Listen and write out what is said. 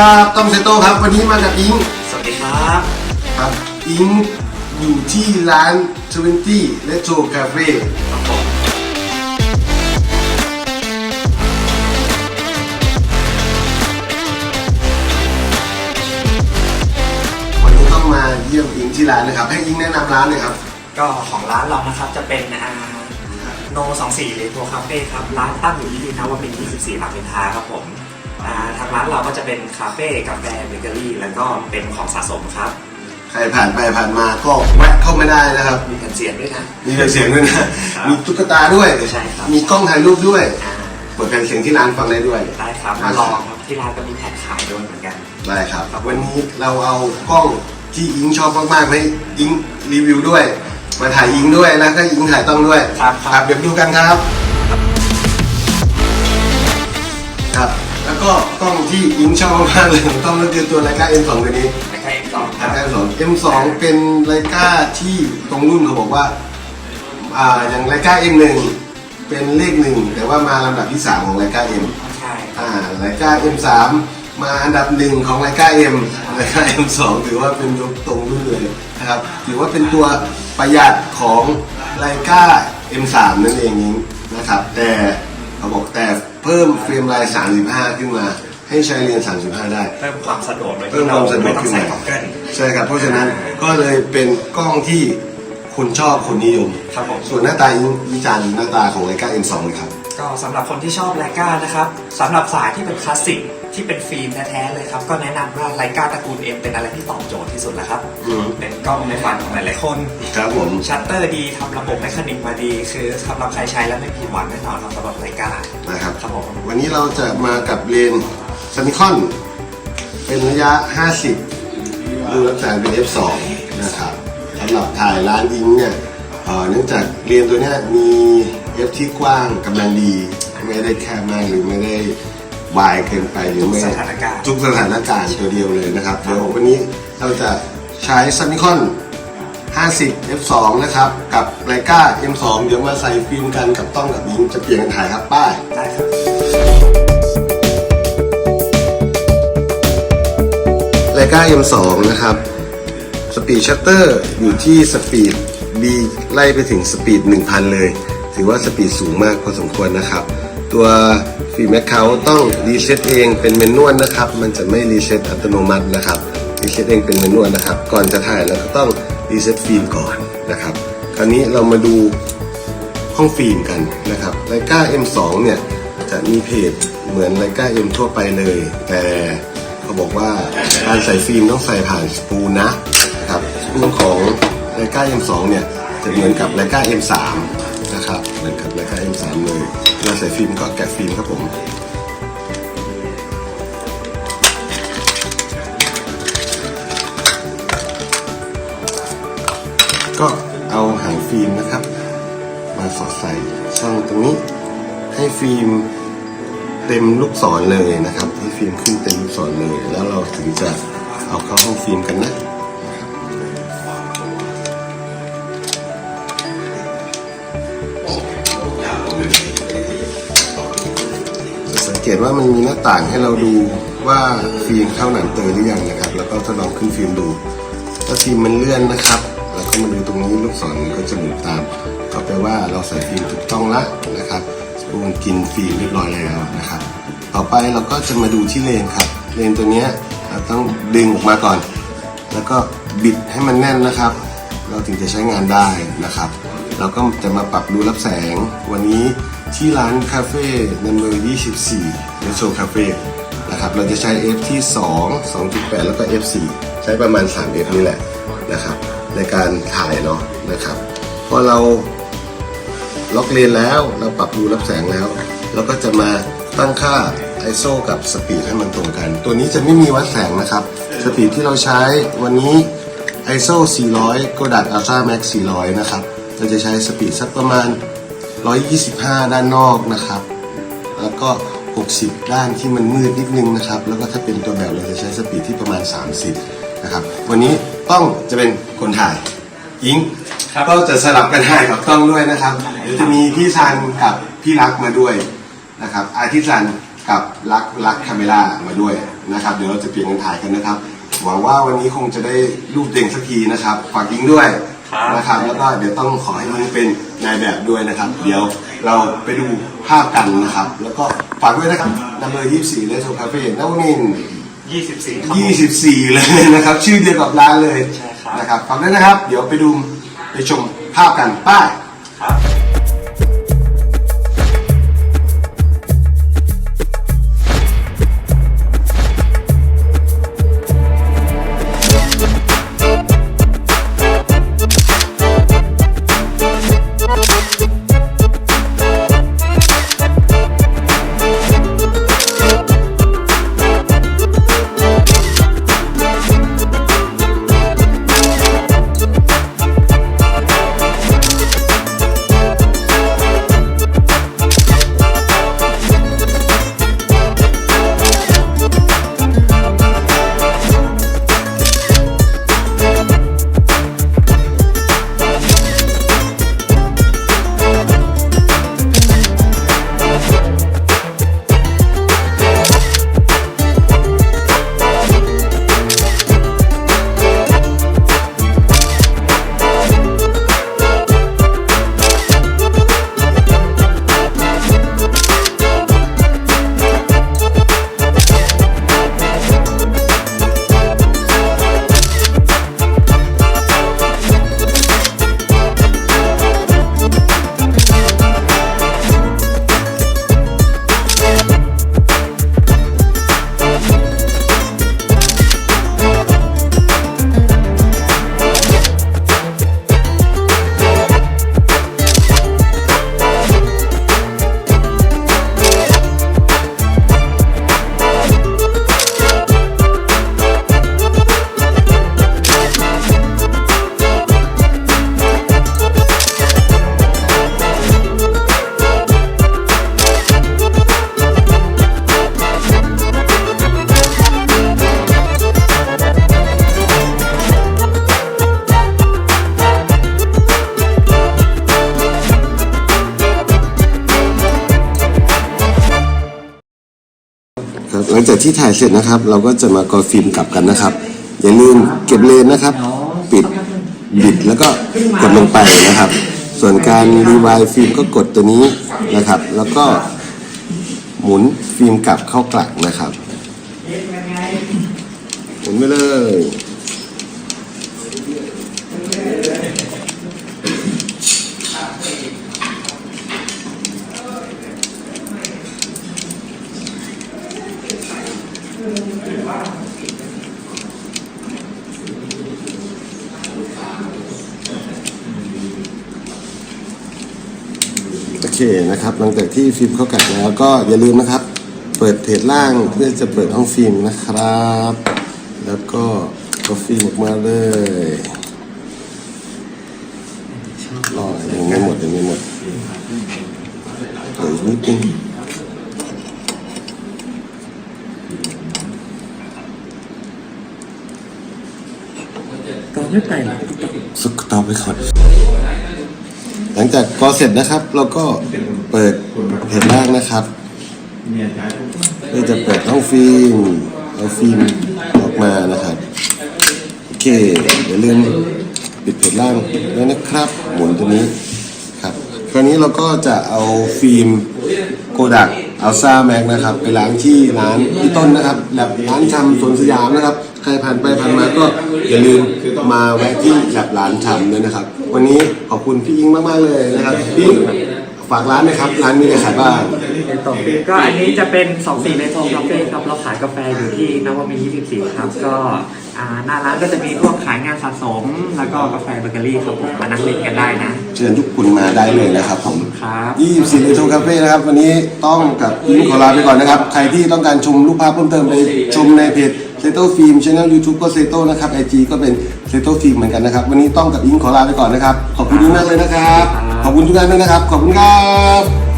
สวัสดีครับต้อมเซโต้ครับ วันนี้มากับอิงสวัสดีครับครับอิงอยู่ที่ร้านทเวนตี้และโจคาเฟ่ครับผมวันนี้ต้องมาเยี่ยมอิงที่ร้านนะครับ ให้อิงแนะนำร้านเลยครับ ก็ของร้านเรานะครับจะเป็นอ่าโน24เลโทคาเฟ่ครับ ร้านตั้งอยู่ที่นวมินทร์24รามอินทราครับผม อ่าทางร้านเราก็จะเป็นคาเฟ่กาแฟเบเกอรี่แล้วก็เป็นของสะสมครับใครผ่านไปผ่านมาก็แวะเข้ามาได้นะครับ มีแผ่นเสียงด้วยนะ มีเสียงด้วยนะ ครับมีตุ๊กตาด้วย ใช่ครับ มีกล้องถ่ายรูปด้วยอ่าเปิดแผ่นเสียงที่ร้านฟังได้ด้วยได้ครับมาลองครับที่ร้านก็มีแผ่นขายด้วยเหมือนกัน ได้ครับ วันนี้เราเอากล้องที่อิงชอบมากๆให้อิงรีวิวด้วย มาถ่ายอิงด้วยแล้วก็อิงถ่ายต้องด้วยครับ ครับครับเดี๋ยวดูกันครับ ครับ แล้วก็กล้องที่อิงชอบมากๆเลยต้องก็คือตัวไลกา M2 ตัวนี้แล้วก็ M2 คไลรับ กา M2 M2 เป็นไลกาที่ตรงรุ่นเขาบอกว่าอ่าอย่างไลกา M1 เป็นเลขหนึ่งแต่ว่ามาลำดับที่3ของไลกา M ใช่อ่าไลกา M3 มาอันดับหนึ่งของไลกา M ไลกา M2 ถือว่าเป็นยกตรงรุ่นเลยนะครับถือว่าเป็นตัวประหยัดของไลกา M3 นั่นเองนี้นะครับ แต่เขาบอกแต่ เพิ่มเฟรมไลน์35 ขึ้นมา ให้ใช้เลนส์35 ได้ เพิ่มความสะดวกโดยเพิ่ที่มคเราวามสะดวไม่กต้องขึ้นใส่มาของเกินใช่ครับ เพราะฉะนั้นก็เลยเป็นกล้องที่คนชอบคนนิยม ครับผม ส่วนหน้าตาวิจารณ์หน้าตาของไลกา M2 เลยครับ ก็สำหรับคนที่ชอบไลกานะครับสำหรับสายที่เป็นคลาสสิกที่เป็นฟิล์มแท้ๆเลยครับก็แนะนำว่าไลกาตระกูล M เป็นอะไรที่ตอบโจทย์ที่สุดแล้วครับอืมเป็นกล้องในฝันของหลายๆคนครับผม ชัตเตอร์ดีทำระบบแมคานิกมาดี คือสำหรับใครใช้แล้วไม่ผิดหวังแน่นอนครับสำหรับไลกานะครับ ครับผมวันนี้เราจะมากับเลนซานิคอน เป็นระยะ 50 ดูลักษณะเป็น F2 นะครับสำหรับถ่ายร้านอิงเนี่ยเอ่อเนื่องจากเลนตัวเนี้ยมี F ที่กว้างกำลังดี ไม่ได้แคบมากหรือไม่ได้วายเกินไปหรือไม่สถานการณ์ ทุกสถานการณ์ตัวเดียวเลยนะครับเดี๋ยววันนี้เราจะใช้ซานิคอน 50 F2 นะครับ กับไ i ก้า M2 เดี๋ยวมาใส่ฟิล์มกันกับต้องกับยิงจะเปลี่ยนกันถ่ายครับป้ายได้ครับไ i ก้า M2 นะครับ สปีดชัตเตอร์อยู่ที่สปีด B ไล่ไปถึงสปีด 1,000 เลย ถือว่าสปีดสูงมากพอสมควรนะครับ ตัวฟิล์มแอคเคาท์ต้องรีเซ็ตเองเป็นเมนนวลนะครับ มันจะไม่รีเซ็ตอัตโนมัตินะครับรีเซ็ตเองเป็นเมนนวลนะครับ ก่อนจะถ่ายเราก็ต้องรีเซ็ตฟิล์มก่อนนะครับ คราวนี้เรามาดูห้องฟิล์มกันนะครับไลกา M2 เนี่ยจะมีเพจเหมือนไลกา M ทั่วไปเลย แต่เขาบอกว่าการใส่ฟิล์มต้องใส่ผ่านสปูลนะนะครับสปูลของไลกา M2 เนี่ยจะเหมือนกับไลกา M3 นะครับเหมือนกับไลกา M3 เลยเราใส่ฟิล์มก็แกะฟิล์มครับผมก็เอาหางฟิล์มนะครับ มาสอดใส่ช่องตรงนี้ ให้ฟิล์มเต็มลูกศรเลยนะครับ ให้ฟิล์มขึ้นเต็มลูกศรเลย แล้วเราถึงจะเอาเข้าห้องฟิล์มกันนะ ตว่ามันมีหน้าต่างให้เราดูว่าฟิล์มเข้าหนังเตยหรือยังนะครับ แล้วก็ทดลองขึ้นฟิล์มดู ถ้าฟิล์มมันเลื่อนนะครับแล้วก็มาดูตรงนี้ลูกศรก็จะหมุนตาม ก็แปลว่าเราใส่ฟิล์มถูกต้องละนะครับสปูนกินฟิล์มเรียบร้อยแล้วนะครับ ต่อไปเราก็จะมาดูที่เลนครับ เลนตัวนี้เราต้องดึงออกมาก่อน แล้วก็บิดให้มันแน่นนะครับ เราถึงจะใช้งานได้นะครับ เราก็จะมาปรับรูรับแสงวันนี้ที่ร้านคาเฟ่นัมเบอร์24 ในโชว์คาเฟ่นะครับเราจะใช้ F ที่ 2 2.8 แล้วก็ F4 ใช้ประมาณ 3F นี่แหละนะครับ ในการถ่ายเนาะนะครับพอเราล็อกเลนแล้วเราปรับรูรับแสงแล้ว เราก็จะมาตั้งค่า ISO กับสปีดให้มันตรงกัน ตัวนี้จะไม่มีวัดแสงนะครับ สปีดที่เราใช้วันนี้ ISO 400 Kodak Ultra Max 400 นะครับ เราจะใช้สปีดสักประมาณ 125 ด้านนอกนะครับ แล้วก็ 60 ด้านที่มันมืดนิดนึงนะครับ แล้วก็ถ้าเป็นตัวแบบเราจะใช้สปีดที่ประมาณ 30 นะครับ วันนี้ต้องจะเป็นคนถ่ายยิงครับก็จะสลับกันถ่ายกับกล้องด้วยนะครับ เดี๋ยวจะมีพี่ซันกับพี่รักมาด้วยนะครับ อาทิตย์ซันกับลักลักคาเมล่ามาด้วยนะครับ เดี๋ยวเราจะเปลี่ยนกันถ่ายกันนะครับ หวังว่าวันนี้คงจะได้รูปเด่งสักทีนะครับ ฝากยิงด้วยครับนะครับ แล้วก็เดี๋ยวต้องขอให้ยิงเป็นนายแบบด้วยนะครับ เดี๋ยวเราไปดู ภาพกันนะครับ แล้วก็ฝากด้วยนะครับนัมเบอร์ยี่สี่เลสโซคาเฟ่นวมินทร์24ครับผม24เลยนะครับ ชื่อเดียวกับร้านเลยใช่ครับ นะครับฝากด้วยนะครับ เดี๋ยวไปดูไปชมภาพกันป้าย ครับ ครับหลังจากที่ถ่ายเสร็จนะครับ เราก็จะมากอฟิล์มกลับกันนะครับ อย่าลืมเก็บเลนนะครับ ปิดบิดแล้วก็กดลงไปนะครับ ส่วนการรีไวล์ฟิล์มก็กดตัวนี้นะครับ แล้วก็หมุนฟิล์มกลับเข้ากลักนะครับ หมุนไปเลย โอเคนะครับ หลังจากที่ฟิล์มเข้ากัดแล้วก็อย่าลืมนะครับ เปิดเพจล่างเพื่อจะเปิดห้องฟิล์มนะครับ แล้วก็ก็ฟิล์มออกมาเลยรอยังไม่หมดยังไม่หมดเดี๋ยวอีกนิดนึงตอนไม่ไปหรอสุกต่อไปก่อนห ลังจากกอเสร็จนะครับ เราก็เปิดเพจล่างนะครับเพื่อจะเปิดห้องฟิล์มเอาฟิล์มออกมานะครับโอเคอย่าลืมปิดเพจล่างด้วยนะครับ หมุนตัวนี้ครับ คราวนี้เราก็จะเอาฟิล์มโกดักอัลซ่าแม็กนะครับ ไปล้างที่ร้านพี่ต้นนะครับแบบร้านชำสวนสยามนะครับ ใครผ่านไปผ่านมาก็อย่าลืมมาแวะที่แบบร้านชำด้วยนะครับ วันนี้ขอบคุณพี่อิงมาก ๆ เลยนะครับพี่อิงฝากร้านนะครับ ร้านมีอะไรขายบ้างก็อันนี้จะเป็น24เมโทรคาเฟ่ครับเราขายกาแฟอยู่ที่นวมินทร์24 ครับ ก็อ่าหน้าร้านก็จะมีพวกขายงานสะสม แล้วก็กาแฟเบเกอรี่ครับผมมานั่งเล่นกันได้นะ เชิญทุกคนมาได้เลยนะครับผมครับ24เลโทคาเฟ่นะครับ วันนี้ต้องกับอิงขอลาไปก่อนนะครับ ใครที่ต้องการชมรูปภาพเพิ่มเติมไปชมในเพจ เซโตฟิล์มช่องยูทูบก็เซโตนะครับไอจีก็เป็นเซโตฟิล์มเหมือนกันนะครับ วันนี้ต้องกับอิงขอลาไปก่อนนะครับ ขอบคุณมากเลยนะครับ ขอบคุณทุกท่านด้วยนะครับ ขอบคุณครับ